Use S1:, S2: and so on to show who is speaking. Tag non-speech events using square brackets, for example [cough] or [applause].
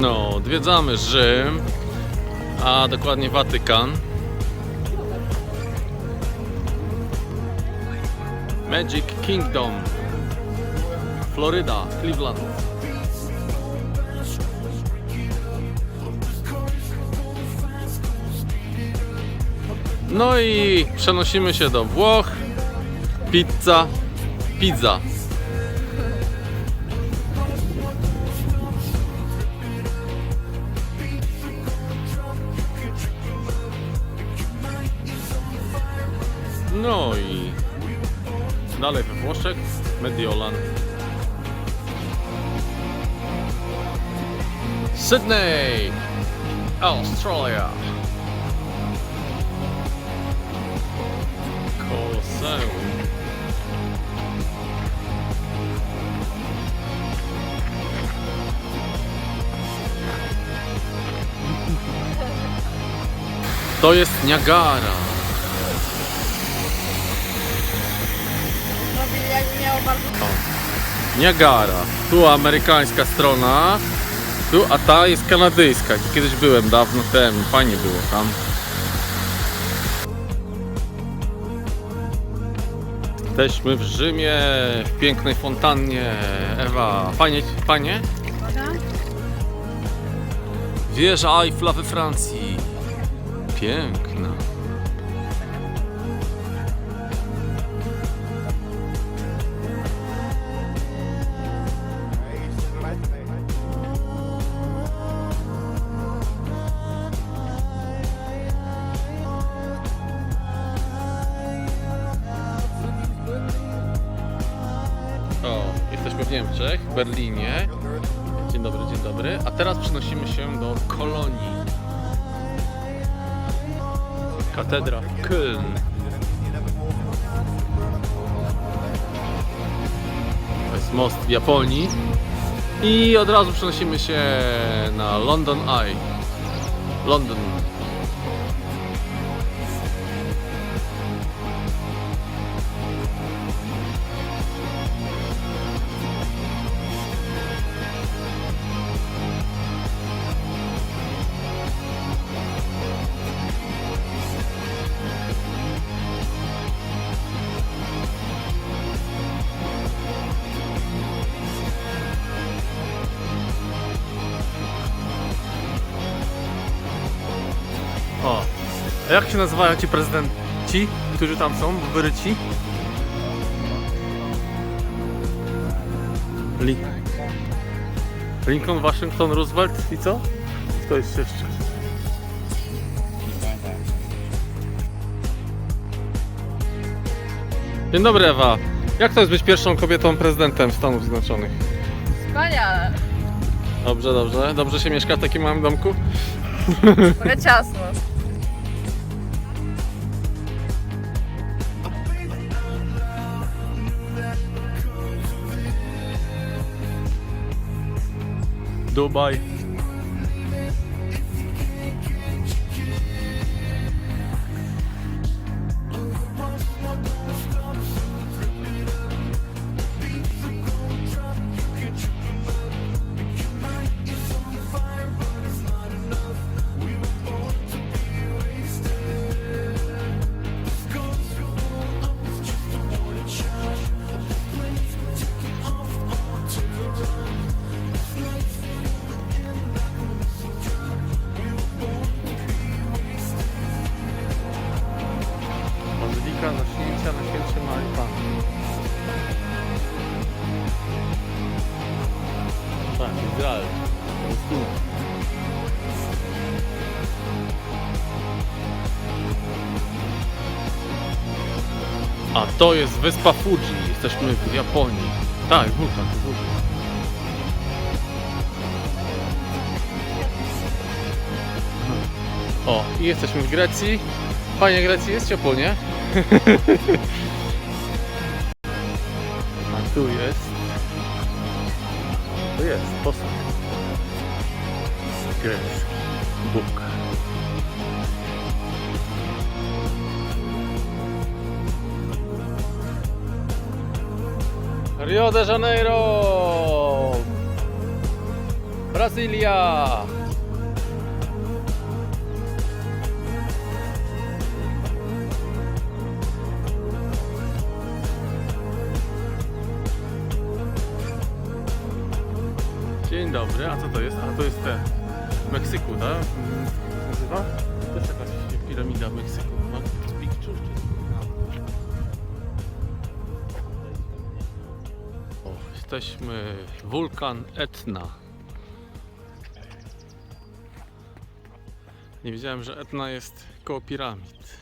S1: No, odwiedzamy Rzym, a dokładnie Watykan. Magic Kingdom. Floryda, Cleveland. No i przenosimy się do Włoch. Pizza. Pizza. No i dalej we Włoszech, Mediolan. Sydney, Australia. Colosseum. To jest Niagara.
S2: Bardzo...
S1: Niagara. Tu amerykańska strona, tu, a ta jest kanadyjska. Kiedyś byłem dawno temu, fajnie było tam. Jesteśmy w Rzymie, w pięknej fontannie. Ewa, fajnie, fajnie? Wieża Eiffla we Francji. Piękna. W Niemczech, w Berlinie. Dzień dobry, dzień dobry. A teraz przenosimy się do Kolonii. Katedra w Köln. To jest most w Japonii. I od razu przenosimy się na London Eye. London. A jak się nazywają ci prezydenci, którzy tam są, wyryci? Li Lincoln, Waszyngton, Roosevelt i co? Kto jest jeszcze? Dzień dobry Ewa. Jak to jest być pierwszą kobietą prezydentem Stanów Zjednoczonych?
S2: Wspaniale.
S1: Dobrze, dobrze. Dobrze się mieszka w takim małym domku?
S2: Trochę ciasno.
S1: Dubai. A to jest wyspa Fuji. Jesteśmy w Japonii. Tak, wulkan, wulkan. O, i jesteśmy w Grecji. Fajnie Grecji jest ciepło, nie? [laughs] A tu jest. Tu jest posąg. Grecki. Bóg. Rio de Janeiro! Brazylia! Dzień dobry, a co to jest? A to jest te w Meksyku, tak? Mm, nazywa? Też jakaś piramida w Meksyku. Machu Picchu. O, jesteśmy wulkan Etna. Nie wiedziałem, że Etna jest koło piramid.